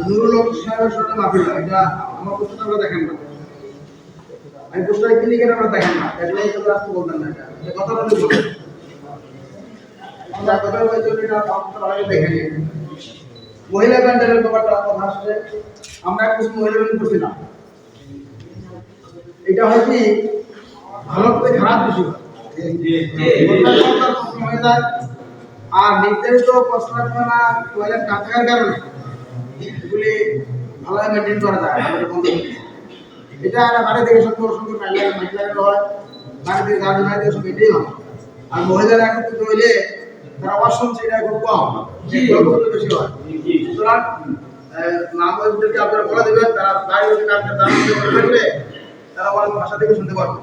নুরুল এটা আমার প্রশ্নটা আমরা দেখেন না। আমি প্রশ্নটা কি লিখে আমরা দেখেন না। দেখলে এই কথা আপনি বলতেন না এটা। এই কথাটা আমি আমরা কথা বলতে এটা আপনারা দেখে নিন মহিলা প্যান্ডেলের ব্যাপারটা কথা আসছে আমরা কিছু মহিলা করছি না এটা হয় কি ভালো করে খারাপ কিছু হয়ে আর নির্ধারিত প্রস্তাবনা টয়লেট না থাকার কারণে। এগুলি ভালোভাবে মেনটেন করা যায় আমাদের বন্ধ। এটা আর বাড়ি থেকে সত্তর সঙ্গে মহিলা মহিলাদের হয়। বাড়ি থেকে গার্জেন হয় সঙ্গে এটাই হয়। আর মহিলারা একত্রিত হইলে তারা ওয়াশরুম সেটা খুব কম। বেশি হয়। সুতরাং আহ, আপনারা বলে দেবেন তারা দাঁড়িয়ে হচ্ছে কাজটা দাঁড়িয়ে থাকলে তারা আমার ভাষা থেকে শুনতে পারবে।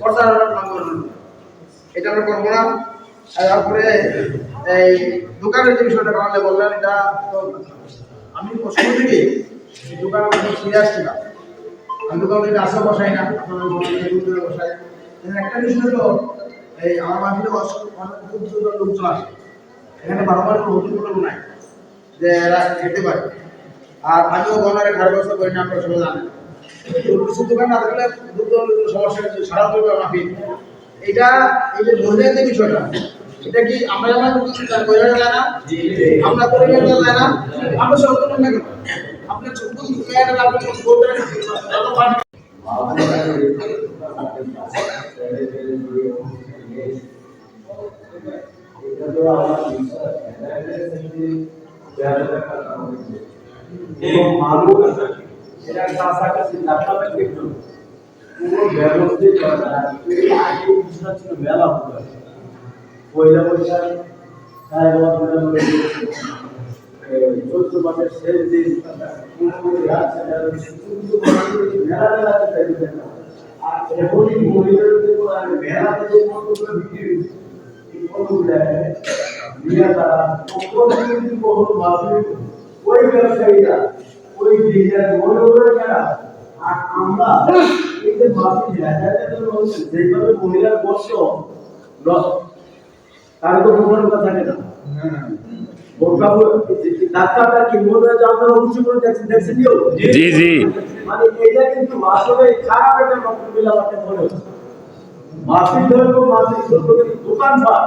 পর্দার নাম এটা আমরা করব না। তারপরে এই দোকানের যে বিষয়টা কারণে বললেন, এটা আমি শুরু থেকে দোকান ফিরে আসছিলাম আমি দোকান থেকে আসা বসাই না দূর দূরে বসাই। একটা বিষয় তো এই আমার মাঝে অনেক দূর দূর লোকজন আসে। এখানে বারবার কোনো হোটেল টোটেল নাই, যে এরা খেতে পারে। আর আমিও গনারে খারাপ ব্যবস্থা করি না আপনারা সবাই জানেন। কিছু দোকান না থাকলে দূর সমস্যা সারা করবে মাফি এটা এই যে মহিলাদের বিষয়টা এটা কি আমরা যেমন বোঝা যায় না? আমরা নিয়ে যায় না, আমরা সব না। কেন আপনি এটা কাছাকাছি ডাক্তারের কিন্তু পুরো ব্যবস্থিত মেলা হতো। পয়লা বৈশাখ চৈত্র মাসের শেষ দিন কিন্তু। আর এখনই মহিলাদের মেলাতে যে পণ্যগুলো বিক্রি এই পণ্যগুলো নিয়ে তারা প্রত্যেকদিন বহু মাসিক ওই ব্যবসায়ীরা, ওই ডিজাইন মনে যারা, আর আমরা তার তো প্রবণতা থাকে না। মনে জি, জি। এটা কিন্তু আসলে খারাপ একটা মহিলা আমাকে মনে হচ্ছে। মাসিক ধর্ম মাসিক দোকান দোকানপাট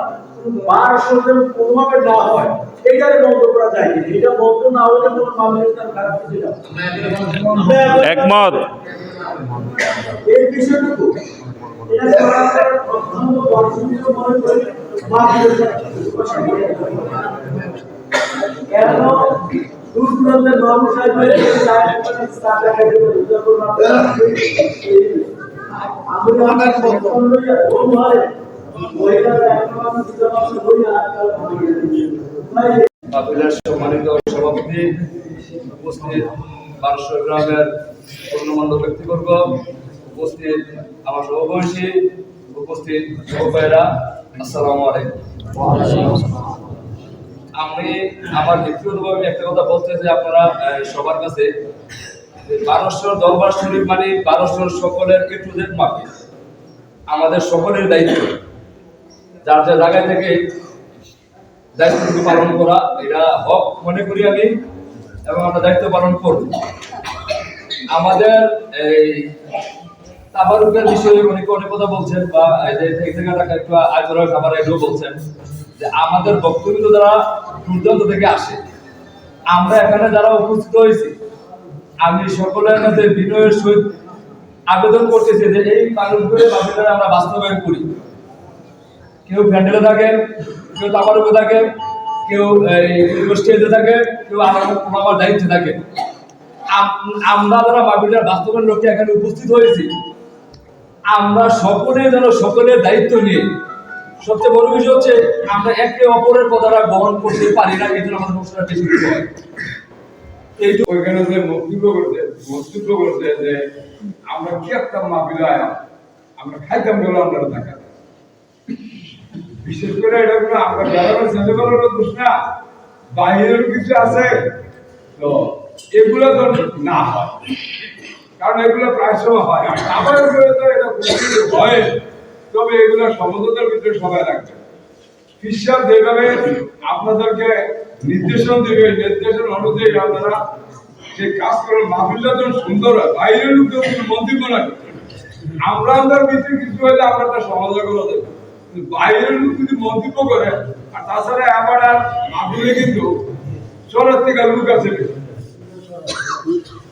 বার আসলে কোনোভাবে না হয় এটারে বন্ধ করা যায় এটা বন্ধ না হলে কোনো মামলা তার খারাপ কিছু একমত এই বিষয়টুকু এটা সরকার অত্যন্ত বাঞ্ছনীয় মনে করে কেন দূর দূরান্তের আমার হয় মহিলারা এখন আমার আমি আমার একটা কথা বলতে চাই, আপনারা সবার কাছে যে বারোশোর দরবার শরীফ মানে বারোশোর সকলের মাপে আমাদের সকলের দায়িত্ব। যার যার জায়গায় থেকে দায়িত্বটুকু পালন করা, এটা হক মনে করি আমি, এবং আমরা দায়িত্ব পালন করব। আমাদের এই বিষয়ে অনেকে কথা বলছেন, বা একটু খাবার বলছেন, যে আমাদের বক্তব্য যারা দূরদূরান্ত থেকে আসে। আমরা এখানে যারা উপস্থিত হয়েছি, আমি সকলের কাছে বিনয়ের সহিত আবেদন করতেছি যে এই মানুষগুলো আমরা বাস্তবায়ন করি। কেউ প্যান্ডেলে থাকে কেউ তাপার উপরে থাকে কেউ স্টেজে থাকে কেউ আমার দায়িত্বে থাকে আম- আমরা যারা বাবিটার বাস্তবের লক্ষ্যে এখানে উপস্থিত হয়েছি, আমরা সকলে যেন সকলের দায়িত্ব নিয়ে সবচেয়ে বড় বিষয় হচ্ছে, আমরা একে অপরের কথাটা গ্রহণ করতে পারি না, এই জন্য আমাদের সমস্যাটা বেশি হয়। এইটুকু ওইখানে যে বক্তব্য করছে বক্তব্য করছে যে, আমরা কি একটা মাহফিলায় আমরা খাইতাম বলে আমরা টাকা বিশেষ করে এটা কোনো আমরা গ্রামের ছেলেগুলোর দোষ না। বাইরের কিছু আছে। তো এগুলো তো না হয়। কারণ এগুলো প্রায় সময় হয়। আমার উপরে তো এটা হয়। তবে এগুলো সমঝোতার ভিতরে সবাই রাখবে। খ্রিস্টান যেভাবে আপনাদেরকে নির্দেশন দেবে, নির্দেশন অনুযায়ী আপনারা যে কাজ করেন, মাহফিলটা যেন সুন্দর হয়। বাইরের লোকদের কোনো মন্তব্য না আমরা আমাদের ভিতরে কিছু হলে আমরা একটা করে দেবো বাইরের লোক যদি মন্তব্য করে আর তাছাড়া আবার আর মাহফিলে কিন্তু শহরের থেকে লোক আছে।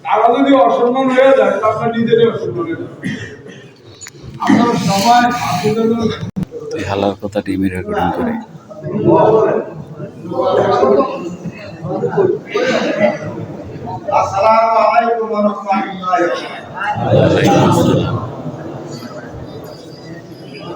তারা যদি অসম্মান হয়ে যায় তা আপনার নিজেরই অসম্মান হয়ে যাবে। আপনার সময় মাহফিলের এই হালার কথা টিভি রেকর্ডিং করে। আসসালামু আলাইকুম ওয়া রাহমাতুল্লাহি ওয়ালাইকুম আসসালাম।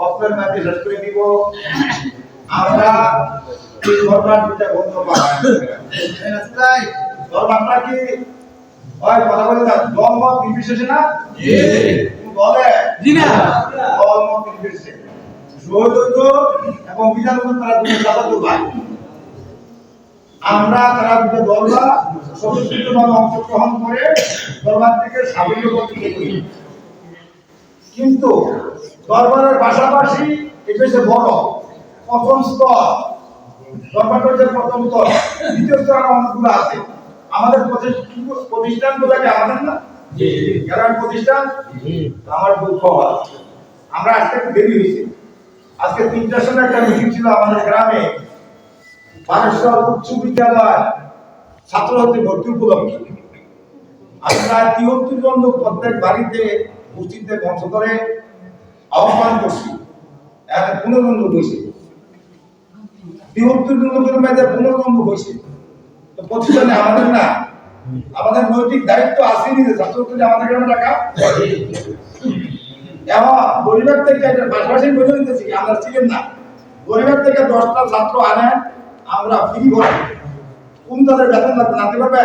অপের ম্যাচে শেষ করে দিব। আমরা এই দরবার দিতে বন্ধ দরবারটা কি হয় কথা বলে না দল মত নির্বিশেষে না? বলে? জি না। দল মত নির্বিশেষে। সৌদৈত এবং বিধান তারা দুটো চালাতো ভাই আমরা তারা দুটো দলরা স্বতঃস্ফূর্তভাবে অংশগ্রহণ করে দরবার থেকে সাফল্য করতে করি কিন্তু দরবারের পাশাপাশি এটা হচ্ছে বড় প্রথম স্তর দরবার হচ্ছে প্রথম স্তর দ্বিতীয় স্তর অনেকগুলো আছে। আমাদের প্রতিষ্ঠান- প্রতিষ্ঠানগুলো কি আমাদের না? গ্রাম প্রতিষ্ঠান আমার দুঃখ আমরা আজকে দেরি হয়েছে। আজকে তিনটার সময় একটা মিটিং ছিল আমাদের গ্রামে। বানেশ্বর উচ্চ বিদ্যালয় ছাত্রছাত্রী ভর্তি উপলক্ষে। আমরা তিহত্তর জন প্রত্যেক বাড়িতে মসজিদে বন্ধ করে আহ্বান করছি। এখন পনেরো জন লোক হয়েছে। জন লোকের মধ্যে পনেরো জন লোক হয়েছে। তো প্রতিষ্ঠানে আমাদের না আমাদের নৈতিক দায়িত্ব আসেনি যে ছাত্রছাত্রী আমাদের গ্রামে টাকা এখন পরিবার থেকে একটা পাশাপাশি বলে দিতেছি কি, আমরা ছিলেন না। পরিবার থেকে দশটা ছাত্র আনে আমরা ফ্রি করি কোন তাদের বেতন নাতে পারবে?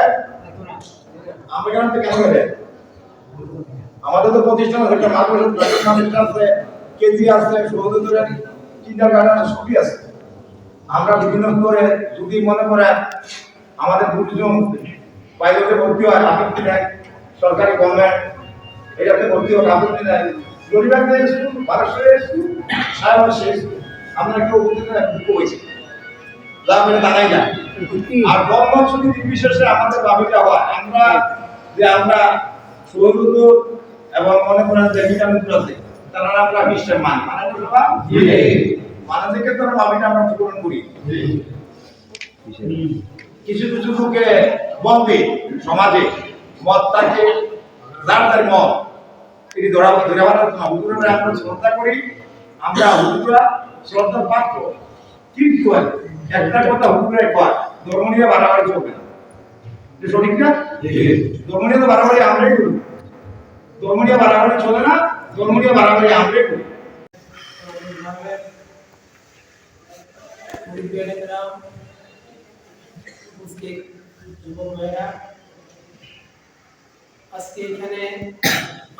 আমরা থেকে কেন দেবে আমাদের তো প্রতিষ্ঠান একটা মাদ্রাসা আছে কেজি আছে সহোদরের কিন্ডার গার্ডেন সবই আছে। আমরা বিভিন্ন স্তরে যদি মনে করেন আমাদের দুজন বাইরে ভর্তি হয়, আপত্তি নেয়, সরকারি গভর্নমেন্ট এটাতে ভর্তি হয় আপত্তি নেয়, গরিবার যে স্কুল বারোশোর স্কুল বারোশো স্কুল আমরা কেউ দুঃখ হয়েছে। লাভ করে দাঁড়াই না আর গভর্নমেন্ট ছুটি নির্বিশেষে আমাদের দাবিটা হয়, আমরা যে আমরা সৌরদ এবং মনে করেন যে ভিটামিন আছে তারা আমরা বিশ্বের মান। মানে? মানে থেকে তো দাবিটা আমরা পূরণ করি। কিছু কিছু লোকে বলবে সমাজে মতটাকে যার যার মত এটি ধরা ধরে বানার না হুজুরেরা আমরা শ্রদ্ধা করি আমরা হুজুরা শ্রদ্ধার পাত্র। কিন্তু একটা কথা হুজুরে কয় ধর্ম নিয়ে বাড়াবাড়ি চলবে না। সঠিক না? ধর্ম নিয়ে তো বাড়াবাড়ি আমরাই করি। ধর্ম নিয়ে বাড়াবাড়ি চলে না ধর্ম নিয়ে বাড়াবাড়ি ভাইয়েরা, আজকে এখানে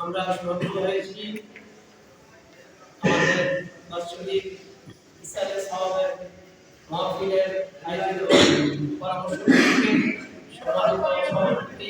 আমরা সমবেত হয়েছি। আমাদের মাহফিলের আয়োজিত পরামর্শ সভাপতি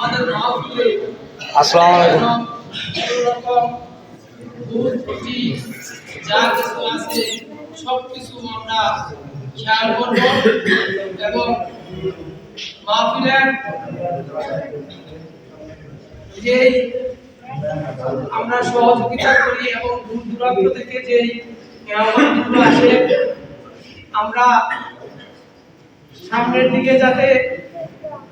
আসসালামু আলাইকুম। যা কিছু আছে সব কিছু আমরা খেয়াল করব এবং মাহফিলের যে আমরা সহযোগিতা করি এবং দূর দূরান্ত থেকে যে আসে আমরা সামনের দিকে যাতে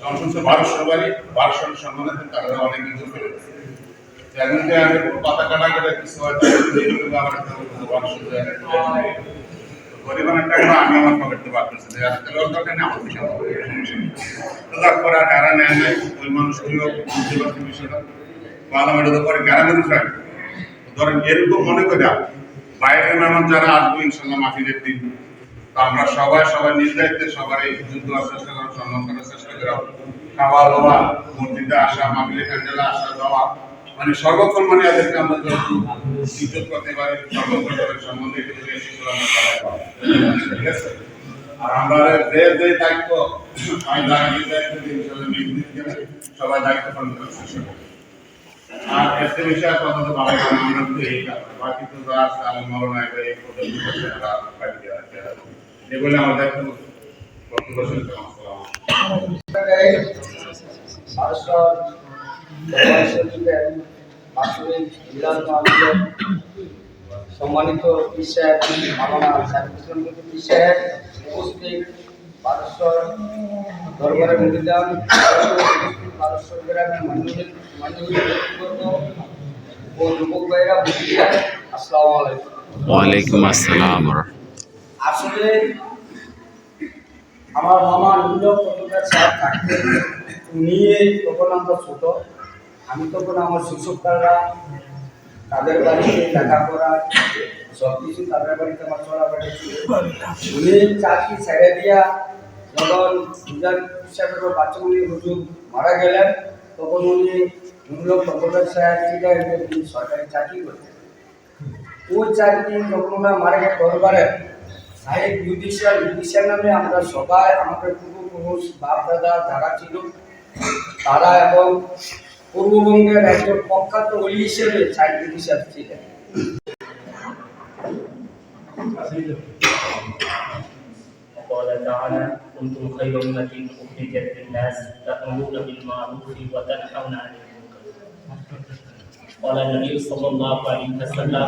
শুনছে বারোশোর বাড়ি বারোশোর সম্মানে তারা অনেক কিছু বারোশো এরকম মনে করে বাইরের মেহমান যারা আসব ইনশাল্লাহ মাফিনের দিন আমরা সবাই সবাই নিজ দায়িত্বে এই যুদ্ধ চেষ্টা করার সম্মান খাওয়া দাওয়া, মসজিদে আসা মাহফিলে ক্যান্ডেলে আসা যাওয়া মানে সর্বক্ষণ মানে এদেরকে আমরা ইজ্জত করতে পারি সর্বক্ষণ সম্বন্ধে করে। ঠিক আছে আর আমরা যে যে দায়িত্ব আমি দাঁড়ানোর দায়িত্ব করে সবাই দায়িত্ব পালন করার চেষ্টা করব আর একটা বিষয় কথা তো এই বাকি তো যা আছে আমার মরণ এই পর্যন্ত। এগুলো আমাদের সম্মানিত সাহেব বিষয় উপস্থিত পারস্য দরবারের পারস্য গ্রামের ব্যক্তিগত ও যুবক ভাইরা আসসালামু আলাইকুম। ওয়ালাইকুম আসসালাম আসলে আমার মামা নীল পতাকা সাহেব থাকতেন নিয়ে তখন আমরা ছোট। আমি তখন আমার শিক্ষকরা তাদের বাড়িতে লেখাপড়া সব কিছু তাদের বাড়িতে আমার চলাফেরা ছিল। উনি চাকরি ছেড়ে দিয়া যখন দুজন হিসাবে বাচ্চাগুলি হুজুর মারা গেলেন, তখন উনি নীল পতাকা সাহেব ছিলেন উনি সরকারি চাকরি করতেন ওই চাকরি যখন ওনার মারা গেলে দরবারে সাহেব জুডিশিয়াল জুডিশিয়াল নামে আমরা সবাই আমাদের পূর্বপুরুষ বাপ দাদা যারা ছিল তারা এবং পূর্ববঙ্গের একজন প্রখ্যাত অলি হিসেবে সাহেব জুডিশিয়াল ছিলেন وقال تعالى كنتم خير أمة أخرجت للناس تأمرون بالمعروف وتنحون عن المنكر قال النبي صلى الله عليه وسلم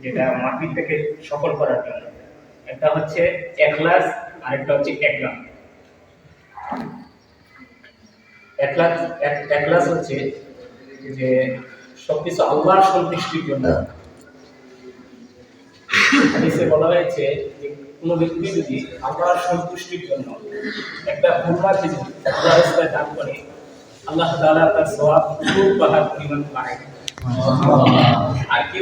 যেটা মাহফিলটাকে সফল করার জন্য। একটা হচ্ছে একলাস আরেকটা হচ্ছে একলাম। একলাস এক- একলাস হচ্ছে যে সবকিছু আল্লাহর সন্তুষ্টির জন্য। হাদিসে বলা হয়েছে যে কোনো ব্যক্তি যদি আল্লাহর সন্তুষ্টির জন্য একটা কুরবান যদি আল্লাহ রাস্তায় দান করে আল্লাহ তাআলা তার সওয়াব খুব পাহাড় পরিমাণ পায় আর কেউ